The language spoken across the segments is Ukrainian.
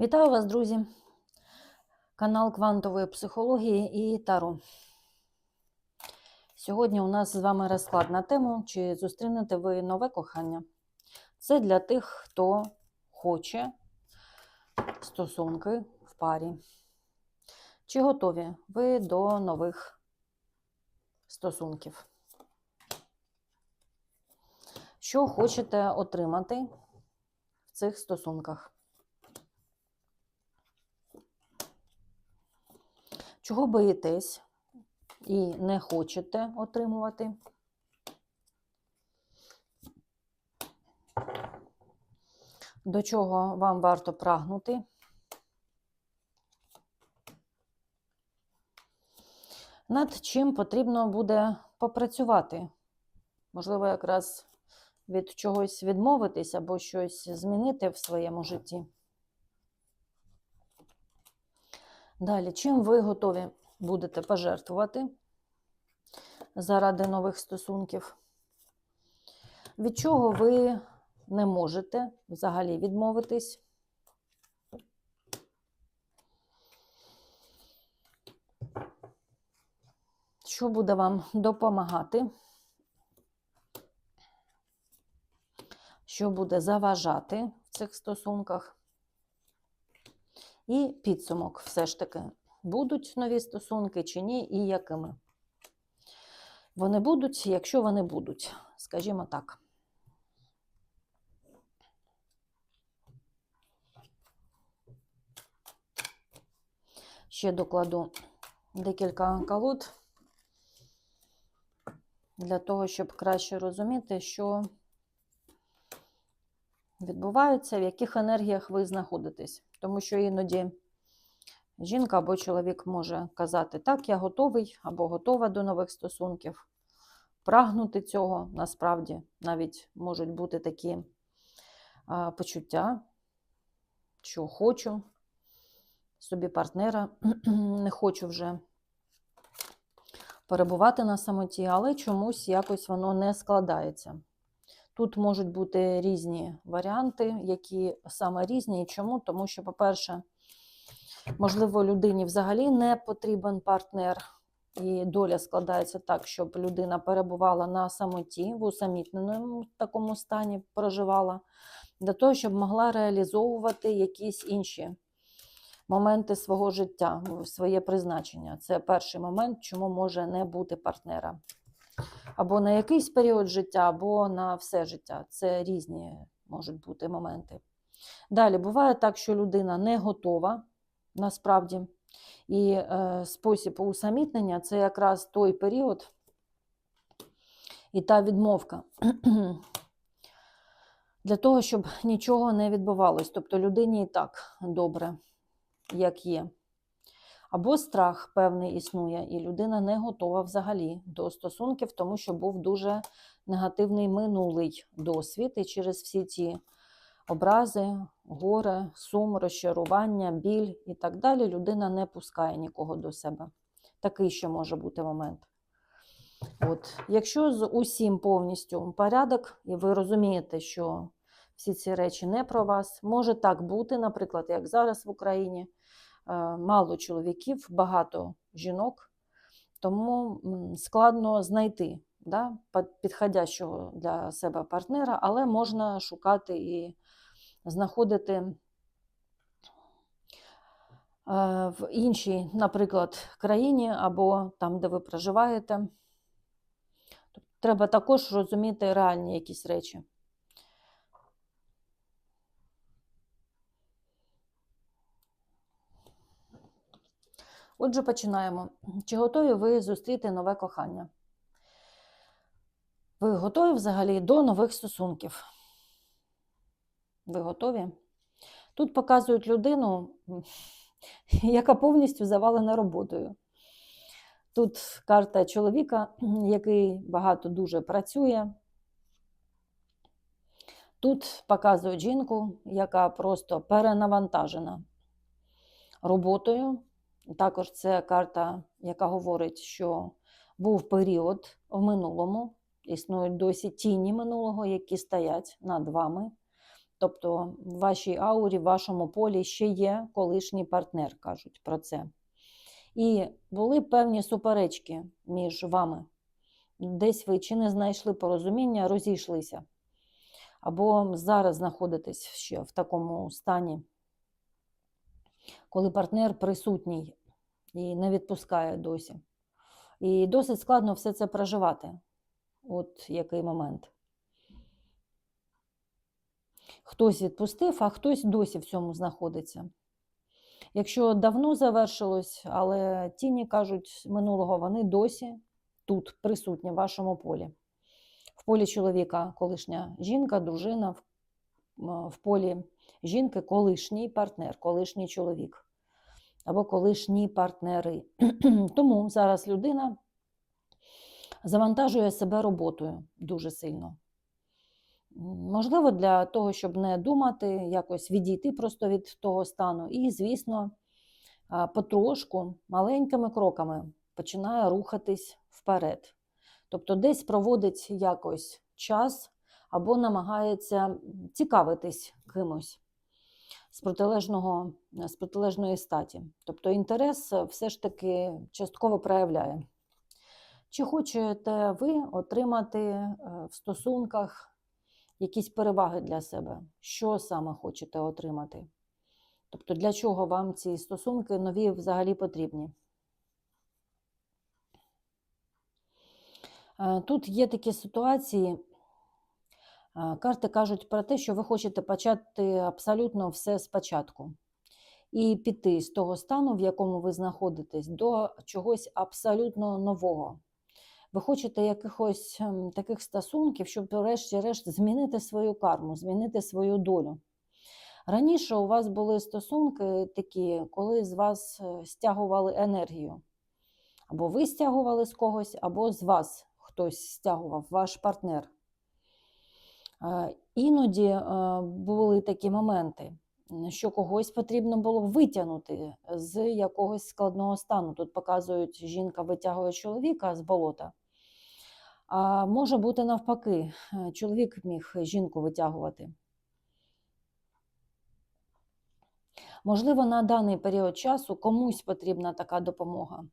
Вітаю вас, друзі! Канал квантової психології і Таро. Сьогодні у нас з вами розклад на тему, чи зустрінете ви нове кохання. Це для тих, хто хоче стосунки в парі. Чи готові ви до нових стосунків? Що хочете отримати в цих стосунках? Чого боїтесь і не хочете отримувати? До чого вам варто прагнути? Над чим потрібно буде попрацювати? Можливо, якраз від чогось відмовитись або щось змінити в своєму житті. Далі, чим ви готові будете пожертвувати заради нових стосунків? Від чого ви не можете взагалі відмовитись? Що буде вам допомагати? Що буде заважати в цих стосунках? І підсумок все ж таки, будуть нові стосунки чи ні, і якими. Вони будуть, якщо вони будуть, скажімо так. Ще докладу декілька колод для того, щоб краще розуміти, що відбувається, в яких енергіях ви знаходитесь. Тому що іноді жінка або чоловік може казати, так, я готовий або готова до нових стосунків, прагнути цього насправді навіть можуть бути такі а, почуття, що хочу собі партнера, не хочу вже перебувати на самоті, але чомусь якось воно не складається. Тут можуть бути різні варіанти, які саме різні. Чому? Тому що, по-перше, можливо, людині взагалі не потрібен партнер, і доля складається так, щоб людина перебувала на самоті, в усамітненому такому стані проживала, для того, щоб могла реалізовувати якісь інші моменти свого життя, своє призначення. Це перший момент, чому може не бути партнера або на якийсь період життя, або на все життя. Це різні можуть бути моменти. Далі буває так, що людина не готова насправді, і е, спосіб усамітнення це якраз той період і та відмовка. Для того, щоб нічого не відбувалось. Тобто людині і так добре, як є. Або страх певний існує, і людина не готова взагалі до стосунків, тому що був дуже негативний минулий досвід, і через всі ці образи, горе, сум, розчарування, біль і так далі, людина не пускає нікого до себе. Такий ще може бути момент. От. Якщо з усім повністю порядок, і ви розумієте, що всі ці речі не про вас, може так бути, наприклад, як зараз в Україні мало чоловіків, багато жінок, тому складно знайти да, підходящого для себе партнера, але можна шукати і знаходити в іншій, наприклад, країні або там, де ви проживаєте. Треба також розуміти реальні якісь речі. Отже, починаємо. Чи готові ви зустріти нове кохання? Ви готові взагалі до нових стосунків? Ви готові? Тут показують людину, яка повністю завалена роботою. Тут карта чоловіка, який багато дуже працює. Тут показують жінку, яка просто перенавантажена роботою. Також це карта, яка говорить, що був період в минулому, існують досі тіні минулого, які стоять над вами. Тобто в вашій аурі, в вашому полі ще є колишній партнер, кажуть про це. І були певні суперечки між вами. Десь ви чи не знайшли порозуміння, розійшлися. Або зараз знаходитесь ще в такому стані, коли партнер присутній і не відпускає досі. І досить складно все це проживати. От який момент. Хтось відпустив, а хтось досі в цьому знаходиться. Якщо давно завершилось, але тіні кажуть минулого, вони досі тут присутні в вашому полі. В полі чоловіка колишня жінка, дружина, в, полі жінки колишній партнер, колишній чоловік або колишні партнери. Тому зараз людина завантажує себе роботою дуже сильно. Можливо, для того, щоб не думати, якось відійти просто від того стану. І, звісно, потрошку, маленькими кроками починає рухатись вперед. Тобто десь проводить якось час або намагається цікавитись кимось з, протилежного, з протилежної статі. Тобто інтерес все ж таки частково проявляє. Чи хочете ви отримати е, в стосунках якісь переваги для себе? Що саме хочете отримати? Тобто, для чого вам ці стосунки нові взагалі потрібні? Е, Тут є такі ситуації. Карти кажуть про те, що ви хочете почати абсолютно все спочатку і піти з того стану, в якому ви знаходитесь, до чогось абсолютно нового. Ви хочете якихось ем, таких стосунків, щоб врешті-решт змінити свою карму, змінити свою долю. Раніше у вас були стосунки такі, коли з вас е, стягували енергію. Або ви стягували з когось, або з вас хтось стягував, ваш партнер. Е, Іноді е, були такі моменти, що когось потрібно було витягнути з якогось складного стану. Тут показують, жінка витягує чоловіка з болота. А може бути навпаки, е, чоловік міг жінку витягувати. Можливо, на даний період часу комусь потрібна така допомога.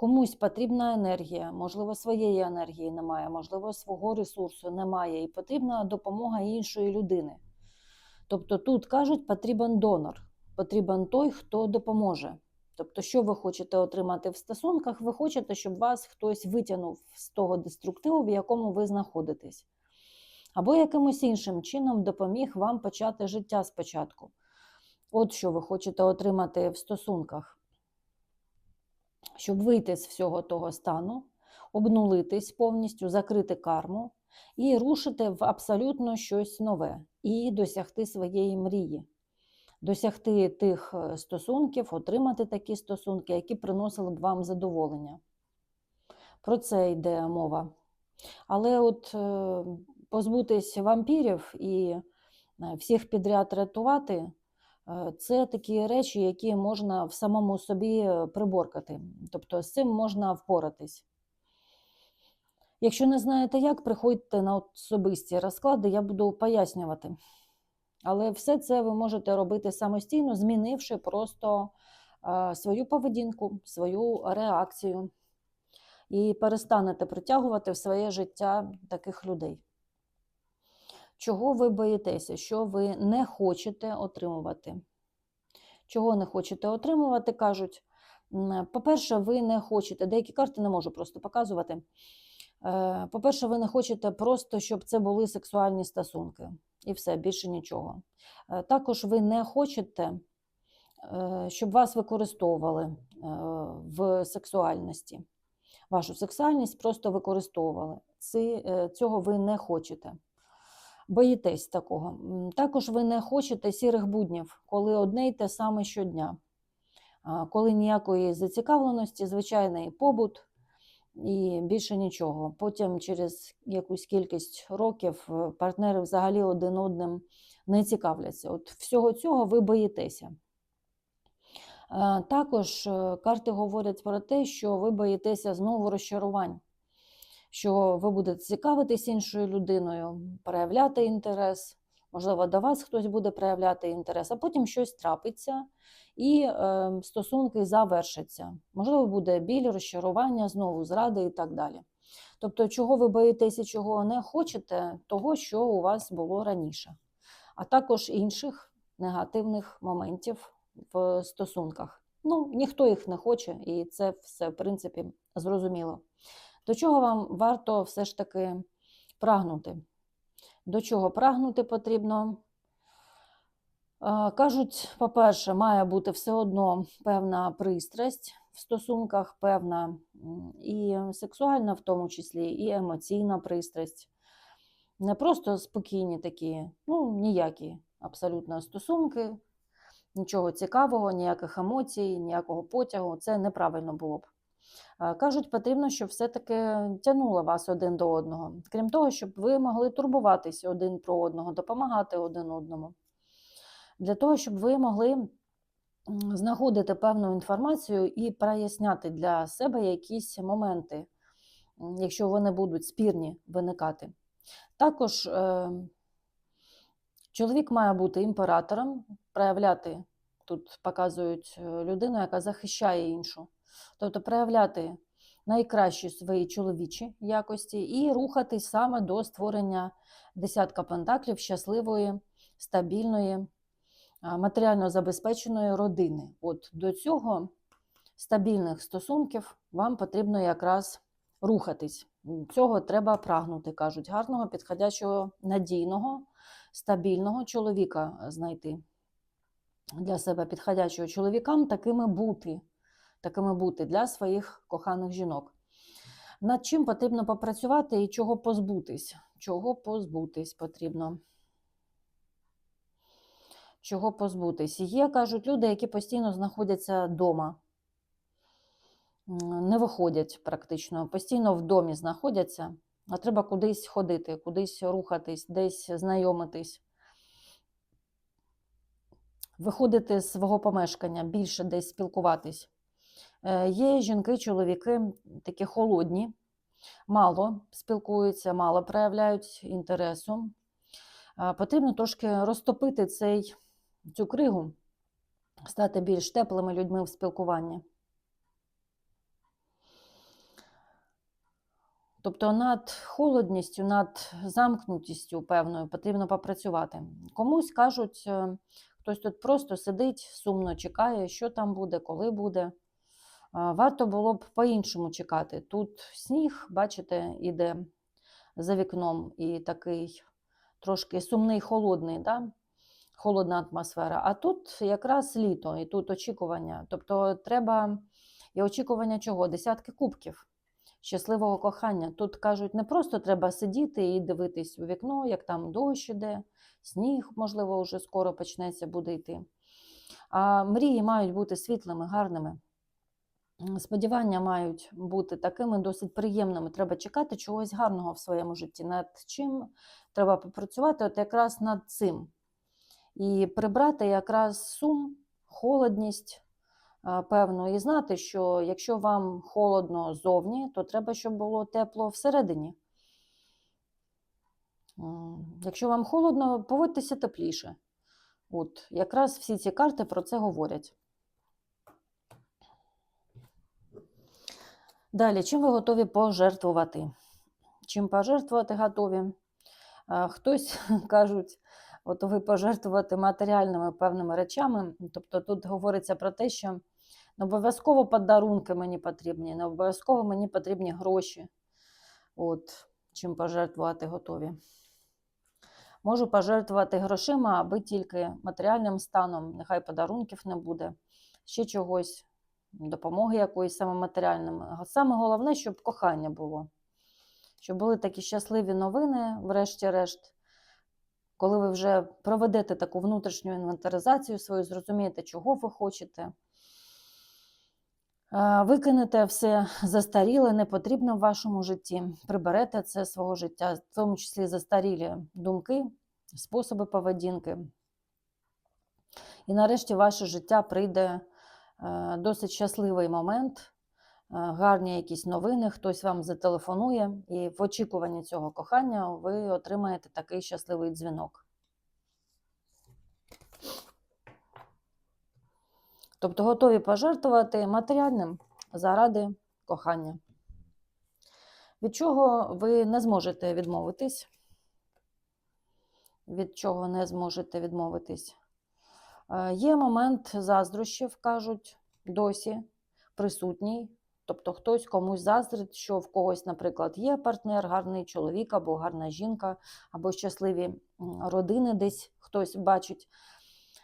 Комусь потрібна енергія, можливо, своєї енергії немає, можливо, свого ресурсу немає, і потрібна допомога іншої людини. Тобто тут кажуть, потрібен донор, потрібен той, хто допоможе. Тобто, що ви хочете отримати в стосунках, ви хочете, щоб вас хтось витягнув з того деструктиву, в якому ви знаходитесь. Або якимось іншим чином допоміг вам почати життя спочатку. От що ви хочете отримати в стосунках щоб вийти з всього того стану, обнулитись повністю, закрити карму і рушити в абсолютно щось нове, і досягти своєї мрії, досягти тих е, стосунків, отримати такі стосунки, які приносили б вам задоволення. Про це йде мова. Але от е, позбутись вампірів і е, всіх підряд рятувати. Е, Це такі речі, які можна в самому собі е, приборкати. Тобто з цим можна впоратись. Якщо не знаєте як, приходьте на особисті розклади, я буду пояснювати. Але все це ви можете робити самостійно, змінивши просто е, свою поведінку, свою реакцію. І перестанете притягувати в своє життя таких людей. Чого ви боїтеся, що ви не хочете отримувати? Чого не хочете отримувати, кажуть. По-перше, ви не хочете, деякі карти не можу просто показувати. Е, По-перше, ви не хочете просто, щоб це були сексуальні стосунки. І все, більше нічого. Е, Також ви не хочете, е, щоб вас використовували в сексуальності. Вашу сексуальність просто використовували. Цього ви не хочете боїтесь такого. Також ви не хочете сірих буднів, коли одне й те саме щодня, коли ніякої зацікавленості, звичайний побут і більше нічого. Потім через якусь кількість років е, партнери взагалі один одним не цікавляться. От всього цього ви боїтеся. Е, Також е, карти говорять про те, що ви боїтеся знову розчарувань що ви будете цікавитись іншою людиною, проявляти інтерес, Можливо, до вас хтось буде проявляти інтерес, а потім щось трапиться і е, стосунки завершаться. Можливо, буде біль, розчарування, знову зради і так далі. Тобто, чого ви боїтеся, чого не хочете, того, що у вас було раніше, а також інших негативних моментів в стосунках. Ну, ніхто їх не хоче, і це все, в принципі, зрозуміло. До чого вам варто все ж таки прагнути? До чого прагнути потрібно? Кажуть, по-перше, має бути все одно певна пристрасть в стосунках, певна і сексуальна, в тому числі, і емоційна пристрасть. Не просто спокійні такі, ну, ніякі абсолютно стосунки, нічого цікавого, ніяких емоцій, ніякого потягу. Це неправильно було б. Е, Кажуть, потрібно, щоб все-таки тягнуло вас один до одного. Крім того, щоб ви могли турбуватися один про одного, допомагати один одному. Для того, щоб ви могли знаходити певну інформацію і проясняти для себе якісь моменти, якщо вони будуть спірні виникати. Також е, чоловік має бути імператором, проявляти, тут показують е, людину, яка захищає іншу. Тобто проявляти найкращі свої чоловічі якості і рухатись саме до створення десятка пентаклів щасливої, стабільної, матеріально забезпеченої родини. От до цього стабільних стосунків вам потрібно якраз рухатись. Цього треба прагнути, кажуть, гарного, підходячого, надійного, стабільного чоловіка знайти. Для себе підходячого чоловікам такими бути такими бути для своїх коханих жінок. Над чим потрібно попрацювати і чого позбутись? Чого позбутись потрібно? Чого позбутись? Є, кажуть, люди, які постійно знаходяться вдома, не виходять практично, постійно в домі знаходяться, а треба кудись ходити, кудись рухатись, десь знайомитись. Виходити з свого помешкання, більше десь спілкуватись. Е, Є жінки, чоловіки такі холодні, мало спілкуються, мало проявляють інтересу. Е, Потрібно трошки розтопити цей, цю кригу, стати більш теплими людьми в спілкуванні. Тобто над холодністю, над замкнутістю певною потрібно попрацювати. Комусь кажуть, е, хтось тут просто сидить, сумно чекає, що там буде, коли буде. Варто було б по-іншому чекати. Тут сніг, бачите, іде за вікном і такий трошки сумний, холодний, да? холодна атмосфера. А тут якраз літо, і тут очікування. Тобто треба і очікування чого? Десятки кубків щасливого кохання. Тут кажуть, не просто треба сидіти і дивитись у вікно, як там дощ іде, сніг, можливо, вже скоро почнеться йти. А мрії мають бути світлими, гарними. Сподівання мають бути такими досить приємними. Треба чекати чогось гарного в своєму житті. Над чим треба попрацювати, от якраз над цим. І прибрати якраз сум, холодність певну, і знати, що якщо вам холодно зовні, то треба, щоб було тепло всередині. Якщо вам холодно, поводьтеся тепліше. От, якраз всі ці карти про це говорять. Далі, чим ви готові пожертвувати? Чим пожертвувати готові? Хтось кажуть, готовий пожертвувати матеріальними певними речами. Тобто тут говориться про те, що не обов'язково подарунки мені потрібні, не обов'язково мені потрібні гроші. От, чим пожертвувати готові. Можу пожертвувати грошима, аби тільки матеріальним станом, нехай подарунків не буде, ще чогось, допомоги якоїсь саме матеріальним. А Саме головне, щоб кохання було. Щоб були такі щасливі новини, врешті-решт, коли ви вже проведете таку внутрішню інвентаризацію свою, зрозумієте, чого ви хочете. Е, Викинете все застаріле, не потрібне в вашому житті, приберете це свого життя, в тому числі застарілі думки, способи поведінки. І нарешті ваше життя прийде Е, досить щасливий момент, е, гарні якісь новини, хтось вам зателефонує, і в очікуванні цього кохання ви отримаєте такий щасливий дзвінок. Тобто готові пожертвувати матеріальним заради кохання, від чого ви не зможете відмовитись, від чого не зможете відмовитись. Е, Є момент заздрощів, кажуть, досі присутній. Тобто хтось комусь заздрить, що в когось, наприклад, є партнер, гарний чоловік або гарна жінка, або щасливі родини десь хтось бачить.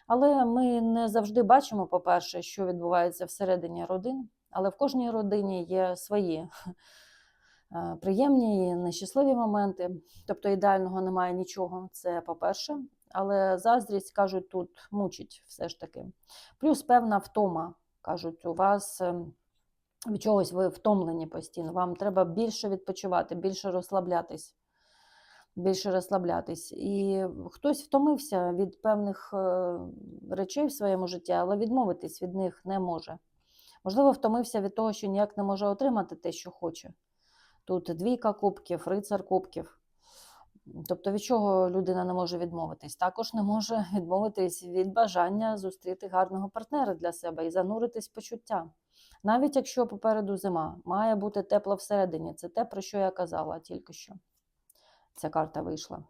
Але ми не завжди бачимо, по-перше, що відбувається всередині родин, але в кожній родині є свої е, приємні і нещасливі моменти. Тобто ідеального немає нічого, це по-перше. Але заздрість, кажуть, тут мучить все ж таки. Плюс певна втома. Кажуть, у вас ем, від чогось ви втомлені постійно. Вам треба більше відпочивати, більше розслаблятись. Більше розслаблятись. І хтось втомився від певних е, речей в своєму житті, але відмовитись від них не може. Можливо, втомився від того, що ніяк не може отримати те, що хоче. Тут двійка кубків, рицар кубків. Тобто від чого людина не може відмовитись? Також не може відмовитись від бажання зустріти гарного партнера для себе і зануритись в почуття. Навіть якщо попереду зима, має бути тепло всередині. Це те, про що я казала тільки що. Ця карта вийшла.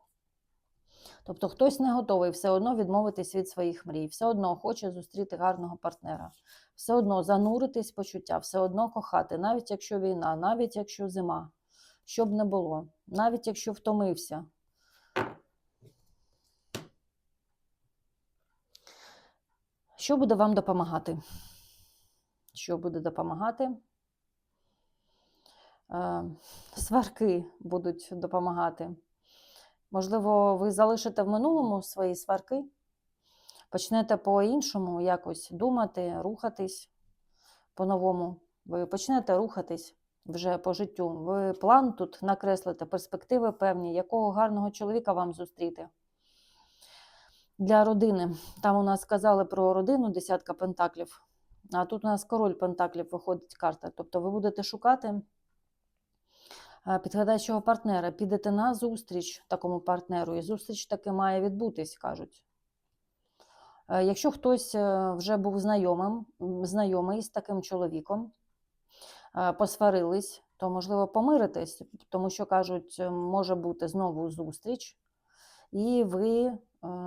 Тобто хтось не готовий все одно відмовитись від своїх мрій, все одно хоче зустріти гарного партнера, все одно зануритись в почуття, все одно кохати, навіть якщо війна, навіть якщо зима, що б не було, навіть якщо втомився. Що буде вам допомагати? Що буде допомагати? Е, Сварки будуть допомагати. Можливо, ви залишите в минулому свої сварки, почнете по-іншому якось думати, рухатись по-новому. Ви почнете рухатись вже по життю. Ви план тут накреслите, перспективи певні, якого гарного чоловіка вам зустріти. Для родини. Там у нас сказали про родину десятка пентаклів, а тут у нас король пентаклів виходить карта. Тобто ви будете шукати е, підходящого партнера, підете на зустріч такому партнеру, і зустріч таки має відбутись, кажуть. Е, Якщо хтось е, вже був знайомим, знайомий з таким чоловіком, посварились, то можливо помиритись, тому що кажуть, е, може бути знову зустріч, і ви е,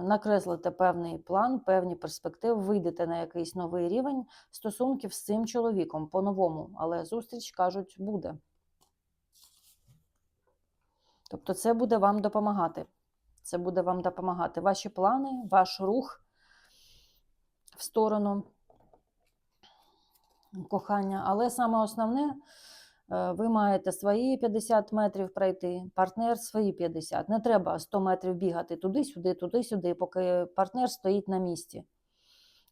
накреслите певний план, певні перспективи, вийдете на якийсь новий рівень стосунків з цим чоловіком по-новому, але зустріч, кажуть, буде. Тобто це буде вам допомагати. Це буде вам допомагати. Ваші плани, ваш рух в сторону кохання. Але саме основне, е, ви маєте свої 50 метрів пройти, партнер свої 50. Не треба 100 метрів бігати туди-сюди, туди-сюди, поки партнер стоїть на місці.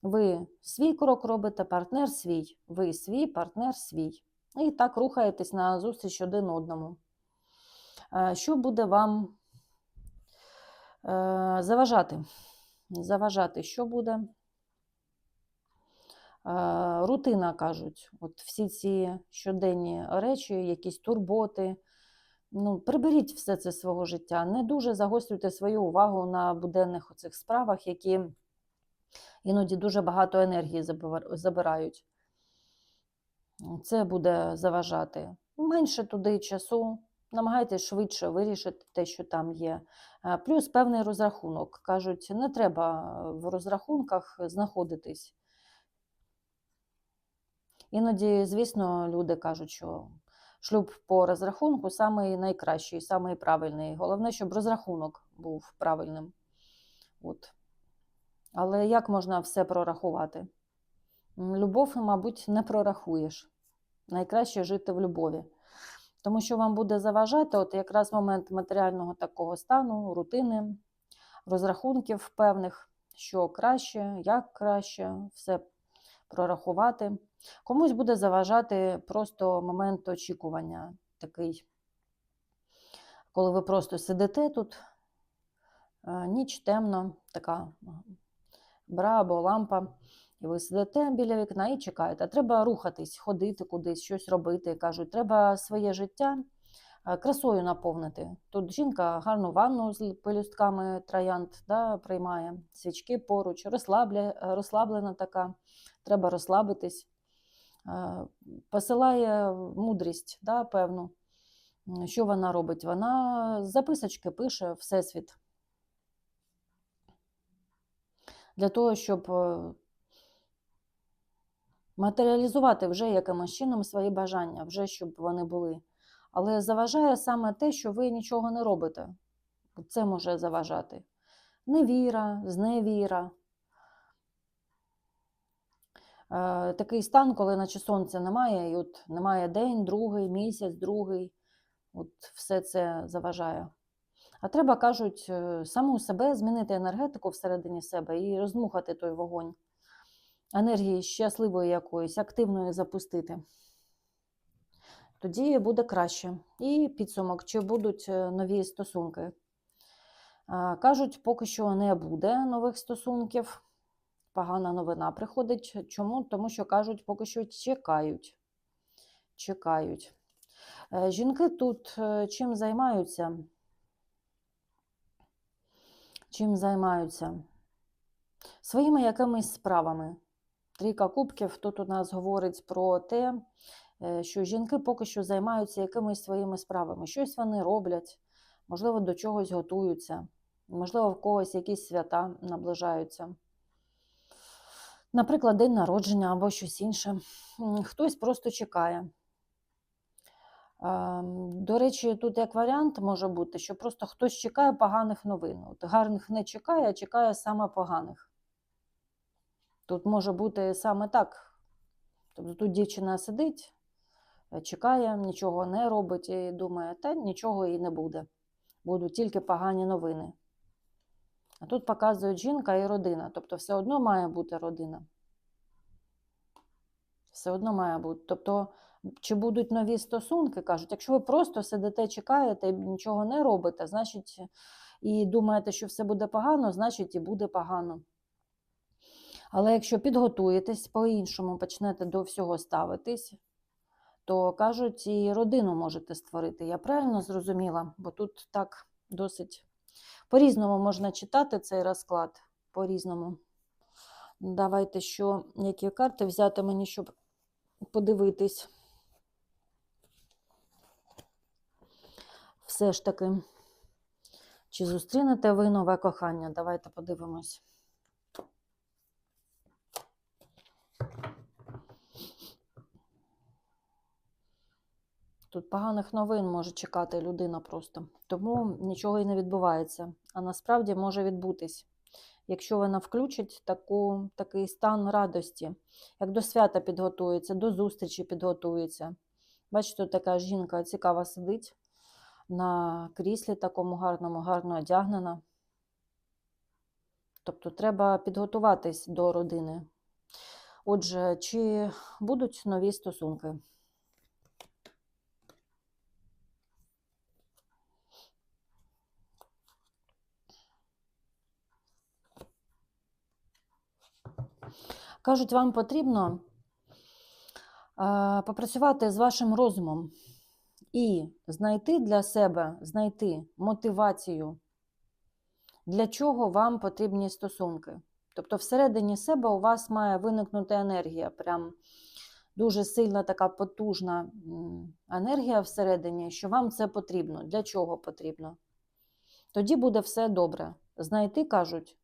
Ви свій крок робите, партнер свій. Ви свій, партнер свій. І так рухаєтесь на зустріч один одному. Е, Що буде вам е, заважати? Заважати, що буде? Е, Рутина кажуть, от всі ці щоденні речі, якісь турботи. Ну, приберіть все це свого життя. Не дуже загострюйте свою увагу на буденних оцих справах, які іноді дуже багато енергії забирають. Це буде заважати. Менше туди часу, намагайтесь швидше вирішити те, що там є. Е, Плюс певний розрахунок. Кажуть, не треба в розрахунках знаходитись. Іноді, звісно, люди кажуть, що шлюб по розрахунку самий найкращий, самий правильний. Головне, щоб розрахунок був правильним. От. Але як можна все прорахувати? Любов, мабуть, не прорахуєш. Найкраще жити в любові. Тому що вам буде заважати от якраз момент матеріального такого стану, рутини, розрахунків певних, що краще, як краще, все прорахувати. Комусь буде заважати просто момент очікування такий, коли ви просто сидите тут, е, ніч темно, така бра або лампа, і ви сидите біля вікна і чекаєте. Треба рухатись, ходити кудись, щось робити. Кажуть, треба своє життя е, красою наповнити. Тут жінка гарну ванну з пелюстками троянд да, приймає, свічки поруч, розслабля, розслаблена така, треба розслабитись. Е, Посилає мудрість, да, певну. Що вона робить? Вона записочки пише Всесвіт. Для того, щоб е, матеріалізувати вже якимось чином свої бажання, вже щоб вони були. Але заважає саме те, що ви нічого не робите. Це може заважати. Невіра, зневіра. Е, такий стан, коли наче сонця немає, і от немає день, другий, місяць, другий. От все це заважає. А треба, кажуть, е, саму себе змінити енергетику всередині себе і роздмухати той вогонь. Енергії щасливої якоїсь, активної запустити. Тоді буде краще. І підсумок, чи будуть е, нові стосунки. Кажуть, поки що не буде нових стосунків. Погана новина приходить. Чому? Тому що кажуть, поки що чекають. Чекають. Е, Жінки тут е, чим займаються? Чим займаються? Своїми якимись справами. Трійка кубків тут у нас говорить про те, е, що жінки поки що займаються якимись своїми справами. Щось вони роблять, можливо, до чогось готуються, можливо, в когось якісь свята наближаються. Наприклад, день народження або щось інше. Хтось просто чекає. Ем, До речі, тут як варіант може бути, що просто хтось чекає поганих новин. От гарних не чекає, а чекає саме поганих. Тут може бути саме так. Тобто тут дівчина сидить, е, чекає, нічого не робить і думає, та нічого і не буде. Будуть тільки погані новини. А тут показують жінка і родина. Тобто все одно має бути родина. Все одно має бути. Тобто, чи будуть нові стосунки, кажуть, якщо ви просто сидите, чекаєте і нічого не робите, значить, і думаєте, що все буде погано, значить і буде погано. Але якщо підготуєтесь по-іншому, почнете до всього ставитись, то кажуть, і родину можете створити. Я правильно зрозуміла, бо тут так досить по-різному можна читати цей розклад. По-різному. Давайте що, які карти взяти мені, щоб подивитись. Все ж таки, чи зустрінете ви нове кохання? Давайте подивимось. Тут поганих новин може чекати людина просто. Тому нічого і не відбувається. А насправді може відбутись. Якщо вона включить таку, такий стан радості, як до свята підготується, до зустрічі підготується. Бачите, тут така жінка цікава сидить на кріслі такому гарному, гарно одягнена. Тобто треба підготуватись до родини. Отже, чи будуть нові стосунки? Кажуть, вам потрібно е, попрацювати з вашим розумом і знайти для себе, знайти мотивацію, для чого вам потрібні стосунки. Тобто, всередині себе у вас має виникнути енергія, прям дуже сильна така потужна енергія всередині, що вам це потрібно. Для чого потрібно? Тоді буде все добре. Знайти, кажуть,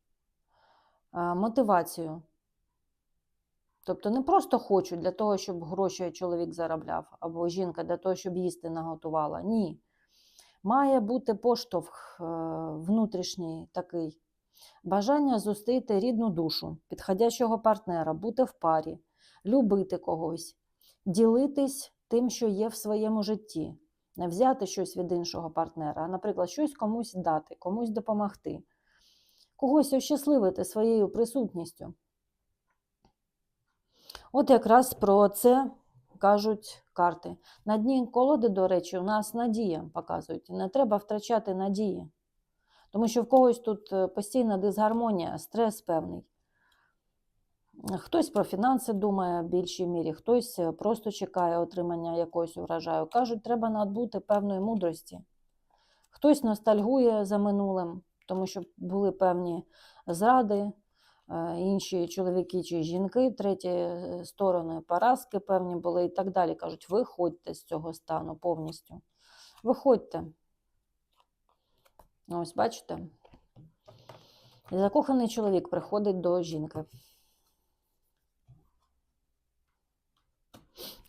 е, мотивацію. Тобто не просто хочу для того, щоб гроші чоловік заробляв, або жінка для того, щоб їсти наготувала. Ні. Має бути поштовх е, внутрішній такий. Бажання зустріти рідну душу, підходящого партнера, бути в парі, любити когось, ділитись тим, що є в своєму житті, не взяти щось від іншого партнера, а, наприклад, щось комусь дати, комусь допомогти, когось ощасливити своєю присутністю. От якраз про це кажуть карти. На дні колоди, до речі, у нас надія показують. Не треба втрачати надії. Тому що в когось тут е, постійна дисгармонія, стрес певний. Хтось про фінанси думає в більшій мірі, хтось е, просто чекає отримання якогось урожаю. Кажуть, треба надбути певної мудрості. Хтось ностальгує за минулим, тому що були певні зради, інші чоловіки чи жінки, треті е, сторони поразки певні були і так далі. Кажуть, виходьте з цього стану повністю. Виходьте. Ось, бачите? Закоханий чоловік приходить до жінки.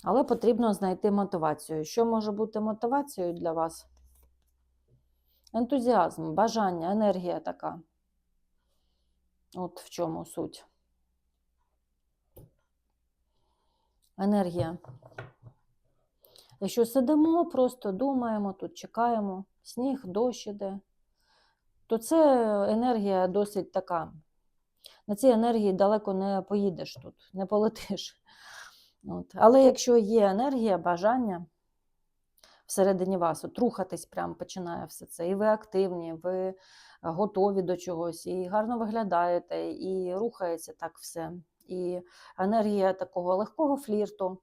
Але потрібно знайти мотивацію. Що може бути мотивацією для вас? Ентузіазм, бажання, енергія така. От в чому суть. Енергія. Якщо сидимо, просто думаємо, тут чекаємо, сніг, дощ іде, то це енергія досить така. На цій енергії далеко не поїдеш тут, не полетиш. От. Але якщо є енергія, бажання всередині вас, от рухатись прям починає все це, і ви активні, ви готові до чогось, і гарно виглядаєте, і рухається так все. І енергія такого легкого флірту,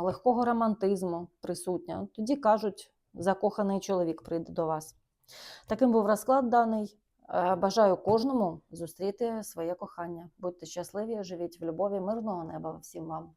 легкого романтизму присутня. Тоді кажуть, закоханий чоловік прийде до вас. Таким був розклад даний. Е, Бажаю кожному зустріти своє кохання. Будьте щасливі, живіть в любові, мирного неба всім вам.